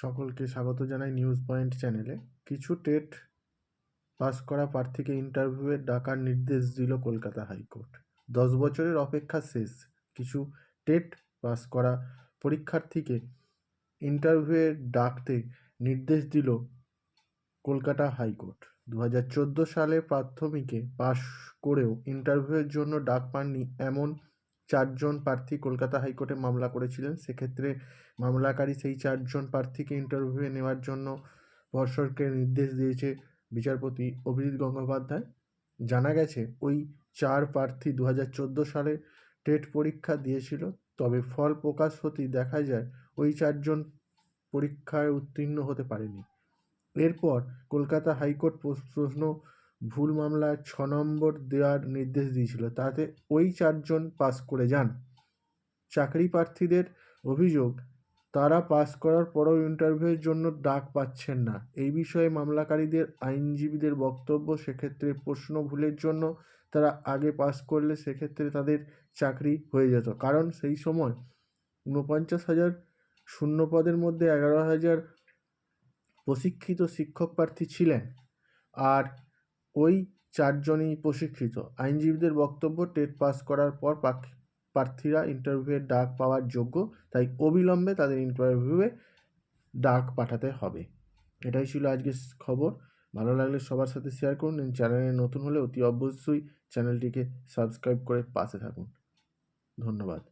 সকলকে স্বাগত জানাই নিউজ পয়েন্ট চ্যানেলে। কিছু টেট পাস করা প্রার্থীকে ইন্টারভিউয়ে ডাকার নির্দেশ দিল কলকাতা হাইকোর্ট। দশ বছরের অপেক্ষা শেষ। কিছু টেট পাস করা পরীক্ষার্থীকে ইন্টারভিউয়ে ডাকতে নির্দেশ দিল কলকাতা হাইকোর্ট। দু হাজার চোদ্দ সালে প্রাথমিকে পাশ করেও ইন্টারভিউয়ের জন্য ডাক পাননি এমন চারজন প্রার্থী কলকাতা হাইকোর্টে মামলা করেছিলেন। সেক্ষেত্রে মামলাকারী সেই চারজন প্রার্থীকে ইন্টারভিউয়ে নেওয়ার জন্য পর্ষদকে নির্দেশ দিয়েছে বিচারপতি অভিজিৎ গঙ্গোপাধ্যায়। জানা গেছে, ওই চার প্রার্থী দু হাজার চোদ্দ সালে টেট পরীক্ষা দিয়েছিল, তবে ফল প্রকাশ হতেই দেখা যায় ওই চারজন পরীক্ষায় উত্তীর্ণ হতে পারেনি। এরপর কলকাতা হাইকোর্ট প্রশ- প্রশ্ন ভুল মামলায় ছ নম্বর দেওয়ার নির্দেশ দিয়েছিল। তাতে ওই চারজন পাস করে যান। চাকরি প্রার্থীদের অভিযোগ, তারা পাস করার পরও ইন্টারভিউয়ের জন্য ডাক পাচ্ছেন না। এই বিষয়ে মামলাকারীদের আইনজীবীদের বক্তব্য, সেক্ষেত্রে প্রশ্ন ভুলের জন্য তারা আগে পাস করলে সেক্ষেত্রে তাদের চাকরি হয়ে যেত। কারণ সেই সময় ঊনপঞ্চাশ হাজার শূন্য পদের মধ্যে এগারো হাজার প্রশিক্ষিত শিক্ষক প্রার্থী ছিলেন। আর ওই চারজনই প্রশিক্ষিত। আইনজীবীদের বক্তব্য, টেট পাস করার পর প্রার্থীরা ইন্টারভিউয়ের ডাক পাওয়ার যোগ্য, তাই অবিলম্বে তাদের ইন্টারভিউয়ে ডাক পাঠাতে হবে। এটাই ছিল আজকের খবর। ভালো লাগলে সবার সাথে শেয়ার করুন। চ্যানেলে নতুন হলে অতি অবশ্যই চ্যানেলটিকে সাবস্ক্রাইব করে পাশে থাকুন। ধন্যবাদ।